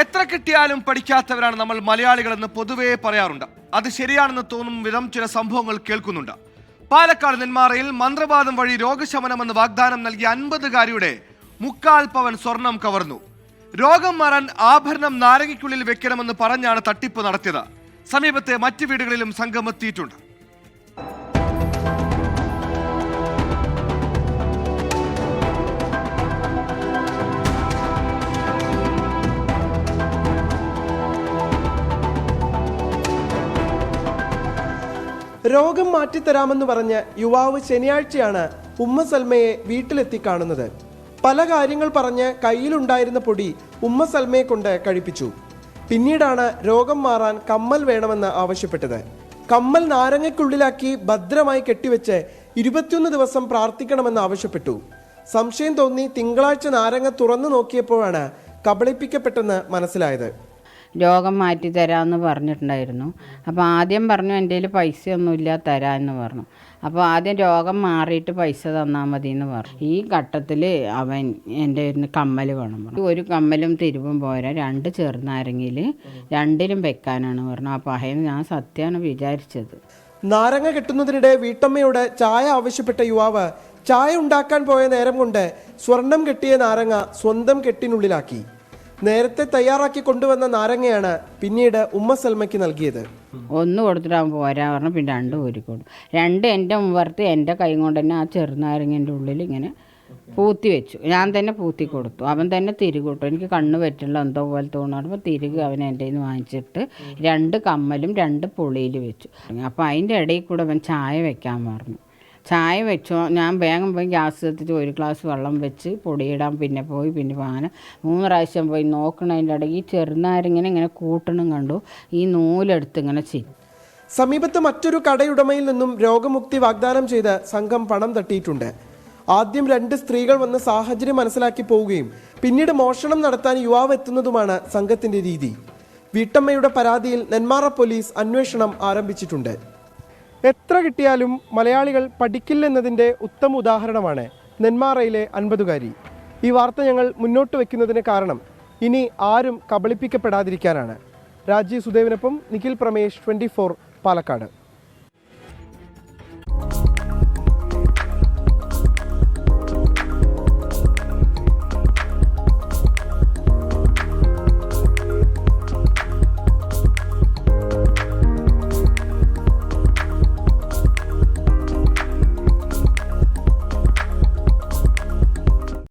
എത്ര കിട്ടിയാലും പഠിക്കാത്തവരാണ് നമ്മൾ മലയാളികളെന്ന് പൊതുവേ പറയാറുണ്ട്. അത് ശരിയാണെന്ന് തോന്നും വിധം ചില സംഭവങ്ങൾ കേൾക്കുന്നുണ്ട്. പാലക്കാട് നെന്മാറയിൽ മന്ത്രവാദം വഴി രോഗശമനമെന്ന് വാഗ്ദാനം നൽകിയ അൻപതുകാരിയുടെ മുക്കാൽ പവൻ സ്വർണം കവർന്നു. രോഗം മാറാൻ ആഭരണം നാരങ്ങയ്ക്കുള്ളിൽ വെക്കണമെന്ന് പറഞ്ഞാണ് തട്ടിപ്പ് നടത്തിയത്. സമീപത്തെ മറ്റു വീടുകളിലും സംഘം എത്തിയിട്ടുണ്ട്. രോഗം മാറ്റിത്തരാമെന്ന് പറഞ്ഞ് യുവാവ് ശനിയാഴ്ചയാണ് ഉമ്മ സൽമയെ വീട്ടിലെത്തി കാണുന്നത്. പല കാര്യങ്ങൾ പറഞ്ഞ് കയ്യിലുണ്ടായിരുന്ന പൊടി ഉമ്മ സൽമയെ കൊണ്ട് കഴിപ്പിച്ചു. പിന്നീടാണ് രോഗം മാറാൻ കമ്മൽ വേണമെന്ന് ആവശ്യപ്പെട്ടത്. കമ്മൽ നാരങ്ങയ്ക്കുള്ളിലാക്കി ഭദ്രമായി കെട്ടിവെച്ച് ഇരുപത്തിയൊന്ന് ദിവസം പ്രാർത്ഥിക്കണമെന്ന് ആവശ്യപ്പെട്ടു. സംശയം തോന്നി തിങ്കളാഴ്ച നാരങ്ങ തുറന്നു നോക്കിയപ്പോഴാണ് കബളിപ്പിക്കപ്പെട്ടെന്ന് മനസ്സിലായത്. രോഗം മാറ്റി തരാമെന്ന് പറഞ്ഞിട്ടുണ്ടായിരുന്നു. അപ്പോൾ ആദ്യം പറഞ്ഞു എന്റെ കയ്യിൽ പൈസയൊന്നുമില്ല തരാമെന്ന് പറഞ്ഞു. അപ്പോൾ ആദ്യം രോഗം മാറിയിട്ട് പൈസ തന്നാൽ മതി എന്ന് പറഞ്ഞു. ഈ ഘട്ടത്തിൽ അവൻ എന്റെ കയ്യിൽ കമ്മൽ വേണം പറഞ്ഞു. ഒരു കമ്മലും തിരുവും പോരാ. രണ്ട് ചെറുനാരങ്ങയിൽ രണ്ടിലും വെക്കാനാണ് പറഞ്ഞു. അപ്പോൾ അഹേന്ന് ഞാൻ സത്യമാണ് വിചാരിച്ചത്. നാരങ്ങ കെട്ടുന്നതിനിടെ വീട്ടമ്മയോട് ചായ ആവശ്യപ്പെട്ട യുവാവ് ചായ ഉണ്ടാക്കാൻ പോയ നേരം കൊണ്ട് സ്വർണം കെട്ടിയ നാരങ്ങ സ്വന്തം കെട്ടിനുള്ളിലാക്കി. നേരത്തെ തയ്യാറാക്കി കൊണ്ടുവന്ന നാരങ്ങയാണ് പിന്നീട് ഉമ്മ സൽമയ്ക്ക് നൽകിയത്. ഒന്ന് കൊടുത്തിട്ട് പോരാ പറഞ്ഞു പിന്നെ രണ്ട് കൊടുത്തു. രണ്ട് എന്റെ മുമ്പർത്ത് എന്റെ കൈ കൊണ്ട് തന്നെ ആ ചെറുനാരങ്ങന്റെ ഉള്ളിൽ ഇങ്ങനെ പൂത്തി വെച്ചു. ഞാൻ തന്നെ പൂത്തി കൊടുത്തു. അവൻ തന്നെ തിരികെ കൊടുത്തു. എനിക്ക് കണ്ണ് പറ്റില്ല എന്തോ പോലെ തോന്നുമ്പോൾ തിരികെ അവൻ എന്റെ നിന്ന് വാങ്ങിച്ചിട്ട് രണ്ട് കമ്മലും രണ്ട് പുളിയിൽ വെച്ചു. അപ്പോൾ അതിന്റെ ഇടയിൽ കൂടെ അവൻ ചായ വെക്കാൻ പറഞ്ഞു. ചായ വെച്ചോ ഞാൻ വേഗം പോയി ഗ്യാസ് കത്തിച്ച് ഒരു ഗ്ലാസ് വെള്ളം വെച്ച് പൊടിയിടാൻ പിന്നെ പോയി പിന്നെ അങ്ങനെ മൂന്ന് പ്രാവശ്യം പോയി നോക്കണതിന്റെ ഇടയിൽ ഈ ചെറുനാരിങ്ങനെ ഇങ്ങനെ കൂട്ടണം കണ്ടു ഈ നൂലെടുത്ത് ഇങ്ങനെ ചി സമീപത്ത് മറ്റൊരു കടയുടമയിൽ നിന്നും രോഗമുക്തി വാഗ്ദാനം ചെയ്ത് സംഘം പണം തട്ടിയിട്ടുണ്ട്. ആദ്യം രണ്ട് സ്ത്രീകൾ വന്ന് സാഹചര്യം മനസ്സിലാക്കി പോവുകയും പിന്നീട് മോഷണം നടത്താൻ യുവാവ് എത്തുന്നതുമാണ് സംഘത്തിന്റെ രീതി. വീട്ടമ്മയുടെ പരാതിയിൽ നെന്മാറ പോലീസ് അന്വേഷണം ആരംഭിച്ചിട്ടുണ്ട്. എത്ര കിട്ടിയാലും മലയാളികൾ പഠിക്കില്ലെന്നതിന്റെ ഉത്തമ ഉദാഹരണമാണ് നെന്മാറയിലെ അൻപതുകാരി. ഈ വാർത്ത ഞങ്ങൾ മുന്നോട്ട് വയ്ക്കുന്നതിന് കാരണം ഇനി ആരും കബളിപ്പിക്കപ്പെടാതിരിക്കാനാണ്. രാജീവ് സുദേവിനൊപ്പം നിഖിൽ പ്രമേഷ് ട്വന്റി പാലക്കാട്.